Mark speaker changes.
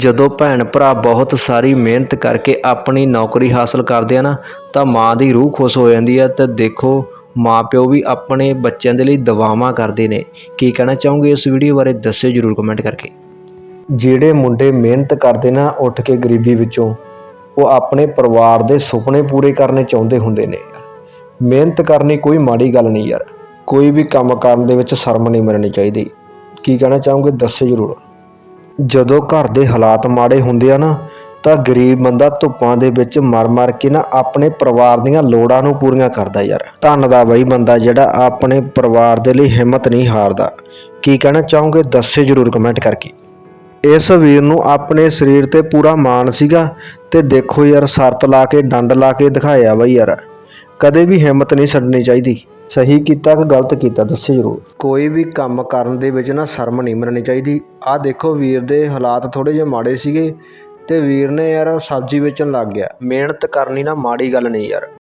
Speaker 1: ਜਦੋਂ ਭੈਣ ਭਰਾ ਬਹੁਤ ਸਾਰੀ ਮਿਹਨਤ ਕਰਕੇ ਆਪਣੀ ਨੌਕਰੀ ਹਾਸਲ ਕਰਦੇ ਆ ਨਾ, ਤਾਂ ਮਾਂ ਦੀ ਰੂਹ ਖੁਸ਼ ਹੋ ਜਾਂਦੀ ਆ ਤੇ ਦੇਖੋ ਮਾਂ ਪਿਓ ਵੀ ਆਪਣੇ ਬੱਚਿਆਂ ਦੇ ਲਈ ਦੁਆਵਾਂ ਕਰਦੇ ਨੇ। ਕੀ ਕਹਿਣਾ ਚਾਹੋਗੇ ਇਸ ਵੀਡੀਓ ਬਾਰੇ, ਦੱਸਿਓ ਜਰੂਰ ਕਮੈਂਟ ਕਰਕੇ। ਜਿਹੜੇ ਮੁੰਡੇ ਮਿਹਨਤ ਕਰਦੇ ਨਾ, ਉੱਠ ਕੇ ਗਰੀਬੀ ਵਿੱਚੋਂ, ਉਹ ਆਪਣੇ ਪਰਿਵਾਰ ਦੇ ਸੁਪਨੇ ਪੂਰੇ ਕਰਨੇ ਚਾਹੁੰਦੇ ਹੁੰਦੇ ਨੇ ਮਿਹਨਤ ਕਰਨੀ ਕੋਈ ਮਾੜੀ ਗੱਲ ਨਹੀਂ ਯਾਰ। ਕੋਈ ਵੀ ਕੰਮ ਕਰਨ ਦੇ ਵਿੱਚ ਸ਼ਰਮ ਨਹੀਂ ਮੰਨਣੀ ਚਾਹੀਦੀ। ਕੀ ਕਹਿਣਾ ਚਾਹੋਗੇ, ਦੱਸਿਓ ਜਰੂਰ। ਜਦੋਂ ਘਰ ਦੇ ਹਾਲਾਤ ਮਾੜੇ ਹੁੰਦੇ ਆ ਨਾ, ਤਾਂ ਗਰੀਬ ਬੰਦਾ ਧੁੱਪਾਂ ਦੇ ਵਿੱਚ ਮਰ-ਮਰ ਕੇ ਨਾ ਆਪਣੇ ਪਰਿਵਾਰ ਦੀਆਂ ਲੋੜਾਂ ਨੂੰ ਪੂਰੀਆਂ ਕਰਦਾ ਯਾਰ। ਧੰਨ ਦਾ ਬਈ ਬੰਦਾ ਜਿਹੜਾ ਆਪਣੇ ਪਰਿਵਾਰ ਦੇ ਲਈ ਹਿੰਮਤ ਨਹੀਂ ਹਾਰਦਾ। ਕੀ ਕਹਿਣਾ ਚਾਹੋਗੇ? ਦੱਸਿਓ ਜਰੂਰ ਕਮੈਂਟ ਕਰਕੇ। ਇਸ ਵੀਰ ਨੂੰ ਆਪਣੇ ਸਰੀਰ ਤੇ ਪੂਰਾ ਮਾਣ ਸੀਗਾ ਤੇ ਦੇਖੋ ਯਾਰ, ਸ਼ਰਤ ਲਾ ਕੇ, ਡੰਡ ਲਾ ਕੇ ਦਿਖਾਇਆ ਬਈ ਯਾਰ। ਕਦੇ ਵੀ ਹਿੰਮਤ ਨਹੀਂ ਛੱਡਣੀ ਚਾਹੀਦੀ। ਸਹੀ ਕੀਤਾ ਕਿ ਗਲਤ ਕੀਤਾ ਦੱਸਿਓ ਜਰੂਰ। ਕੋਈ ਵੀ ਕੰਮ ਕਰਨ ਦੇ ਵਿੱਚ ਨਾ ਸ਼ਰਮ ਨਹੀਂ ਮੰਨਣੀ ਚਾਹੀਦੀ। ਆਹ ਦੇਖੋ ਵੀਰ ਦੇ ਹਾਲਾਤ ਥੋੜੇ ਜਿਹੇ ਮਾੜੇ ਸੀਗੇ ਤੇ ਵੀਰ ਨੇ ਯਾਰ ਸਬਜ਼ੀ ਵੇਚਣ ਲੱਗ ਗਿਆ। ਮਿਹਨਤ ਕਰਨੀ ਨਾ ਮਾੜੀ ਗੱਲ ਨਹੀਂ ਯਾਰ।